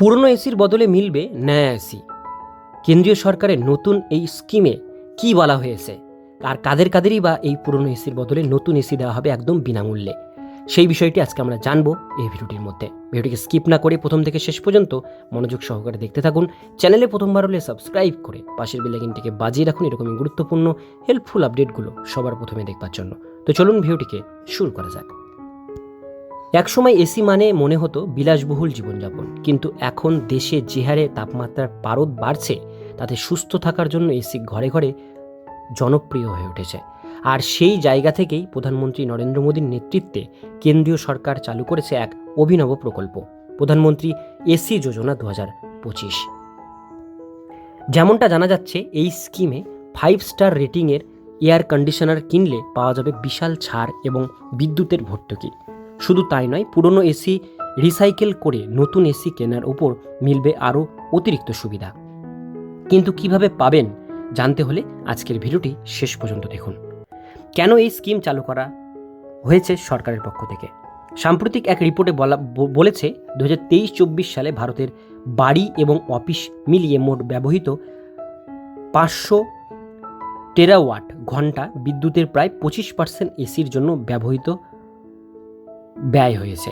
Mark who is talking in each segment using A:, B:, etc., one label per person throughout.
A: পুরনো এসির বদলে মিলবে নয়া এসি। কেন্দ্রীয় সরকারের নতুন এই স্কিমে কি বলা হয়েছে? আর কাদের কাদেরই বা এই পুরনো এসির বদলে নতুন এসি দেওয়া হবে একদম বিনামূল্যে? সেই বিষয়টি আজকে আমরা জানব এই ভিডিওটির মধ্যে। ভিডিওটিকে স্কিপ না করে প্রথম থেকে শেষ পর্যন্ত মনোযোগ সহকারে দেখতে থাকুন। চ্যানেলে প্রথমবার হলে সাবস্ক্রাইব করে পাশের বেলাইকিনটিকে বাজিয়ে রাখুন এরকমই গুরুত্বপূর্ণ হেল্পফুল আপডেটগুলো সবার প্রথমে দেখবার জন্য। তো চলুন ভিডিওটিকে শুরু করা যাক। একসময় এসি মানে মনে হতো বিলাসবহুল জীবনযাপন। কিন্তু এখন দেশে যে হারে তাপমাত্রার পারদ বাড়ছে, তাতে সুস্থ থাকার জন্য এসি ঘরে ঘরে জনপ্রিয় হয়ে উঠেছে। আর সেই জায়গা থেকেই প্রধানমন্ত্রী নরেন্দ্র মোদীর নেতৃত্বে কেন্দ্রীয় সরকার চালু করেছে এক অভিনব প্রকল্প, প্রধানমন্ত্রী এসি যোজনা দু পঁচিশ। যেমনটা জানা যাচ্ছে, এই স্কিমে ফাইভ স্টার রেটিংয়ের এয়ার কন্ডিশনার কিনলে পাওয়া যাবে বিশাল ছাড় এবং বিদ্যুতের ভর্তুকি। শুধু তাই নয়, পুরনো এসি রিসাইকেল করে নতুন এসি কেনার উপর মিলবে আরও অতিরিক্ত সুবিধা। কিন্তু কীভাবে পাবেন জানতে হলে আজকের ভিডিওটি শেষ পর্যন্ত দেখুন। কেন এই স্কিম চালু করা হয়েছে সরকারের পক্ষ থেকে? সাম্প্রতিক এক রিপোর্টে বলা বলেছে দু হাজার তেইশ চব্বিশ সালে ভারতের বাড়ি এবং অফিস মিলিয়ে মোট ব্যবহৃত পাঁচশো টেরাওয়াট ঘণ্টা বিদ্যুতের প্রায় পঁচিশ পার্সেন্ট এসির জন্য ব্যবহৃত ব্যয় হয়েছে।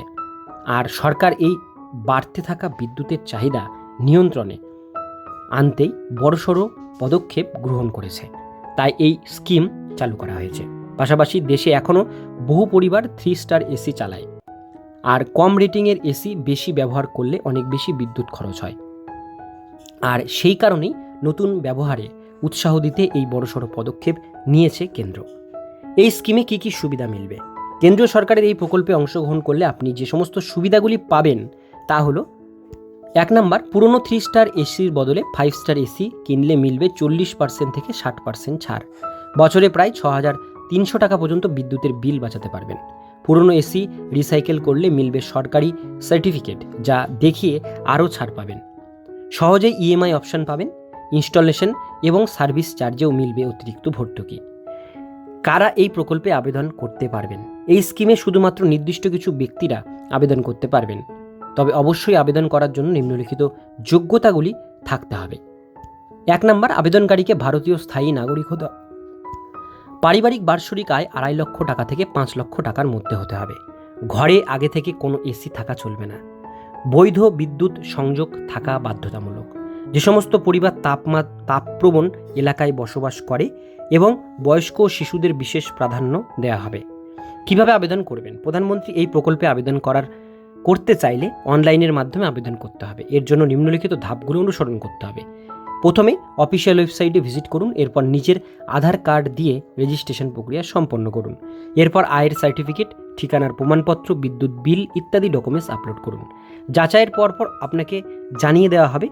A: আর সরকার এই বাড়তে থাকা বিদ্যুতের চাহিদা নিয়ন্ত্রণে আনতেই বড়সড় পদক্ষেপ গ্রহণ করেছে। তাই এই স্কিম চালু করা হয়েছে। পাশাপাশি দেশে এখনও বহু পরিবার থ্রি স্টার এসি চালায়। আর কম রেটিংয়ের এসি বেশি ব্যবহার করলে অনেক বেশি বিদ্যুৎ খরচ হয়। আর সেই কারণেই নতুন ব্যবহারে উৎসাহ দিতে এই বড়সড় পদক্ষেপ নিয়েছে কেন্দ্র। এই স্কিমে কি কি সুবিধা মিলবে? কেন্দ্রীয় সরকারের এই প্রকল্পে অংশগ্রহণ করলে আপনি যে সমস্ত সুবিধাগুলি পাবেন তা হলো, এক নাম্বার, পুরনো থ্রি স্টার এসির বদলে ফাইভ স্টার এসি কিনলে মিলবে চল্লিশ পার্সেন্ট থেকে ষাট পার্সেন্ট ছাড়। বছরে প্রায় ছ হাজার তিনশো টাকা পর্যন্ত বিদ্যুতের বিল বাঁচাতে পারবেন। পুরনো এসি রিসাইকেল করলে মিলবে সরকারি সার্টিফিকেট যা দেখিয়ে আরও ছাড় পাবেন। সহজেই ইএমআই অপশন পাবেন ইনস্টলেশন এবং সার্ভিস চার্জেও মিলবে অতিরিক্ত ভর্তুকি। কারা এই প্রকল্পে আবেদন করতে পারবেন? এই স্কিমে শুধুমাত্র নির্দিষ্ট কিছু ব্যক্তিরা আবেদন করতে পারবেন। তবে অবশ্যই আবেদন করার জন্য নিম্নলিখিত যোগ্যতাগুলি থাকতে হবে। এক নম্বর, আবেদনকারীকে ভারতীয় স্থায়ী নাগরিক হতে পারিবারিক বার্ষিক আয় আড়াই লক্ষ টাকা থেকে পাঁচ লক্ষ টাকার মধ্যে হতে হবে। ঘরে আগে থেকে কোনো এসি থাকা চলবে না। বৈধ বিদ্যুৎ সংযোগ থাকা বাধ্যতামূলক। যে সমস্ত পরিবার তাপমা, তাপপ্রবণ এলাকায় বসবাস করে এবং বয়স্ক ও শিশুদের বিশেষ প্রাধান্য দেওয়া হবে। কীভাবে আবেদন করবেন? প্রধানমন্ত্রী এই প্রকল্পে আবেদন করার, করতে চাইলে অনলাইনের মাধ্যমে আবেদন করতে হবে। এর জন্য নিম্নলিখিত ধাপগুলো অনুসরণ করতে হবে। প্রথমে অফিসিয়াল ওয়েবসাইটে ভিজিট করুন, এরপর নিজের আধার কার্ড দিয়ে রেজিস্ট্রেশন প্রক্রিয়া সম্পন্ন করুন। এরপর আয়ের সার্টিফিকেট, ঠিকানার প্রমাণপত্র, বিদ্যুৎ বিল ইত্যাদি ডকুমেন্টস আপলোড করুন। যাচাইয়ের পর পর আপনাকে জানিয়ে দেওয়া হবে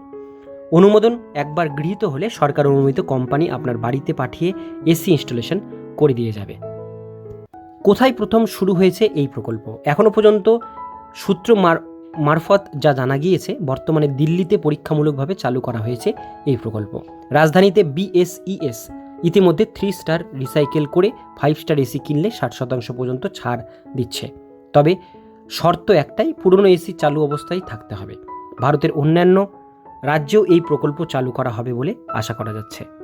A: অনুমোদন একবার গৃহীত হলে সরকার অনুমোদিত কোম্পানি আপনার বাড়িতে পাঠিয়ে এসি ইনস্টলেশন করে দিয়ে যাবে। কোথায় প্রথম শুরু হয়েছে এই প্রকল্প? এখনও পর্যন্ত সূত্র মার মারফত যা জানা গিয়েছে, বর্তমানে দিল্লিতে পরীক্ষামূলকভাবে চালু করা হয়েছে এই প্রকল্প। রাজধানীতে বিএসইএস ইতিমধ্যে থ্রি স্টার রিসাইকেল করে ফাইভ স্টার এসি কিনলে ষাট শতাংশ পর্যন্ত ছাড় দিচ্ছে। তবে শর্ত একটাই, পুরনো এসি চালু অবস্থায় থাকতে হবে। ভারতের অন্যান্য রাজ্যেও এই প্রকল্প চালু করা হবে বলে আশা করা যাচ্ছে।